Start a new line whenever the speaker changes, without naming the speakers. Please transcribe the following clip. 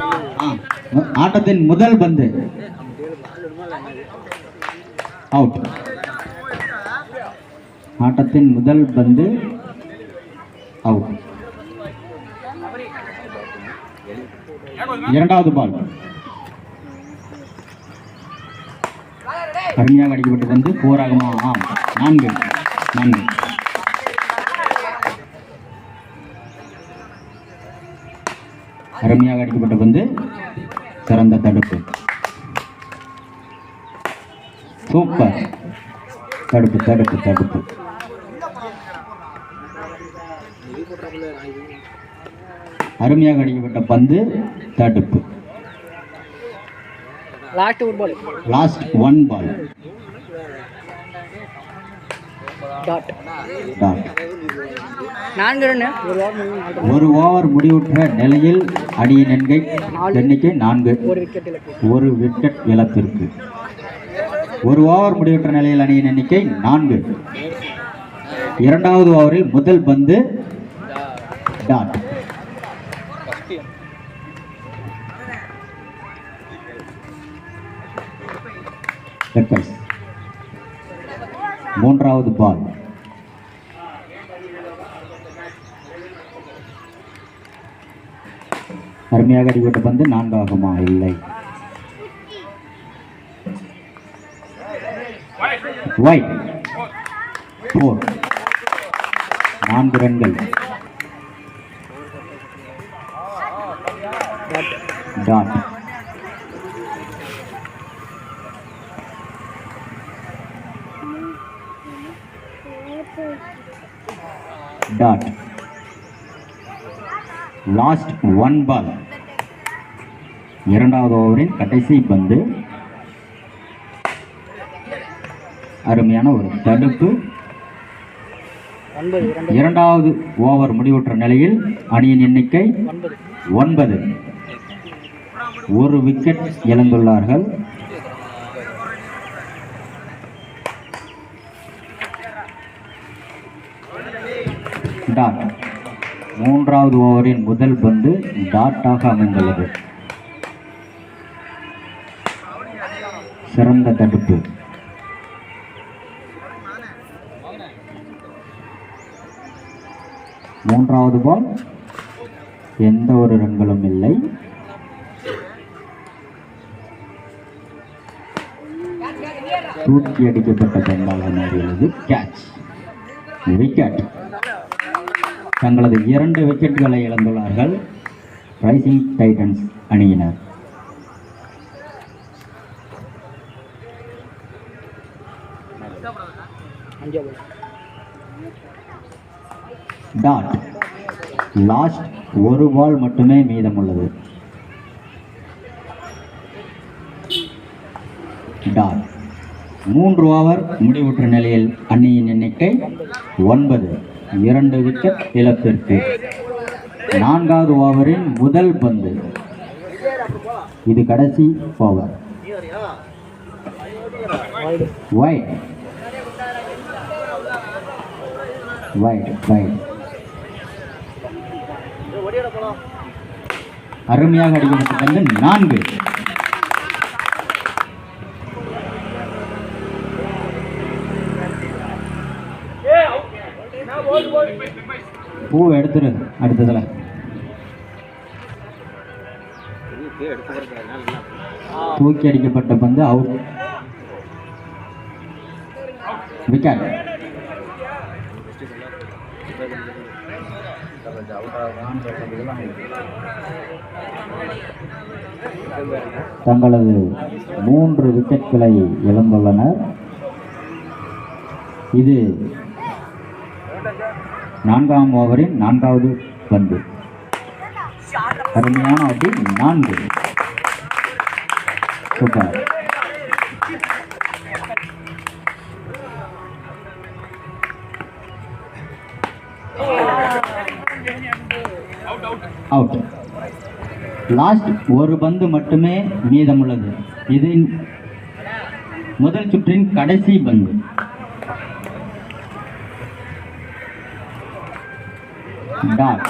ஆ, ஆட்டத்தின் முதல் பந்து. அவுட் ஆட்டத்தின் முதல் பந்து அவுட் இரண்டாவது பால் அருமையாக அடிக்கப்பட்டு வந்து போராகமா? ஆம். நான்கு. நான்கு. அருமையாக அடிக்கப்பட்ட பந்து சிறந்த தடுப்பு. சூப்பர். தடுப்பு தடுப்பு தடுப்பு. அருமையாக அடிக்கப்பட்ட பந்து தடுப்பு.
Last
one ball
dot
dot
நான்கு ரன் ஒரு ஓவர்
முடிவுற்ற நிலையில் அணியின் எண்கை எண்ணிக்கை நான்கு.
ஒரு விக்கெட்
இழப்பிற்கு. ஒரு ஓவர் முடிவுற்ற நிலையில் அணியின் எண்ணிக்கை நான்கு. இரண்டாவது ஓவரில் முதல் பந்து டாட் Checkers. மூன்றாவது பால். அருமையாக அடிபட்ட பந்து நான்காகுமா? இல்லை. ஒயிட் ஃபோர் நான்கு ரன்கள். Dot dot last one ball இரண்டாவது ஓவரின் கடைசி பந்து. அருமையான ஒரு தடுப்பு. இரண்டாவது ஓவர் முடிவுற்ற நிலையில் அணியின் எண்ணிக்கை
ஒன்பது.
ஒரு விக்கெட் இழந்துள்ளார்கள். டாட் மூன்றாவது ஓவரின் முதல் பந்து டாட்டாக அமைந்துள்ளது. சிறந்த தடுப்பு. மூன்றாவது பால் எந்த ஒரு ரன்களும் இல்லை. தூக்கி அடிக்கப்பட்ட பந்தாக மாறியுள்ளது. கேட்ச் விக்கெட் தங்களது இரண்டு விக்கெட்டுகளை இழந்துள்ளார்கள். ரைசிங் டைட்டன்ஸ் அணியினர். டாட் லாஸ்ட் ஒரு பால் மட்டுமே மீதமுள்ளது. டாட் மூன்று ஓவர் முடிவுற்ற நிலையில் அணியின் எண்ணிக்கை ஒன்பது. இரண்டு விக்கெட் இழப்பிற்கு. நான்காவது ஓவரின் முதல் பந்து. இது கடைசி over
wide
wide wide wide அருமையாக அடிக்கப்பட்ட பந்து நான்கு. பூ எடுத்துரு அடுத்ததுல. தூக்கி அடிக்கப்பட்ட பந்து அவுட் விக்கெட். தங்களது மூன்று விக்கெட்களை இழந்துள்ளனர். இது நான்காம் ஓவரின் நான்காவது பந்து. அருமையான அடி நான்கு. சூப்பர். அவுட் லாஸ்ட் ஒரு பந்து மட்டுமே மீதமுள்ளது. இது முதல் சுற்றின் கடைசி பந்து. டாட்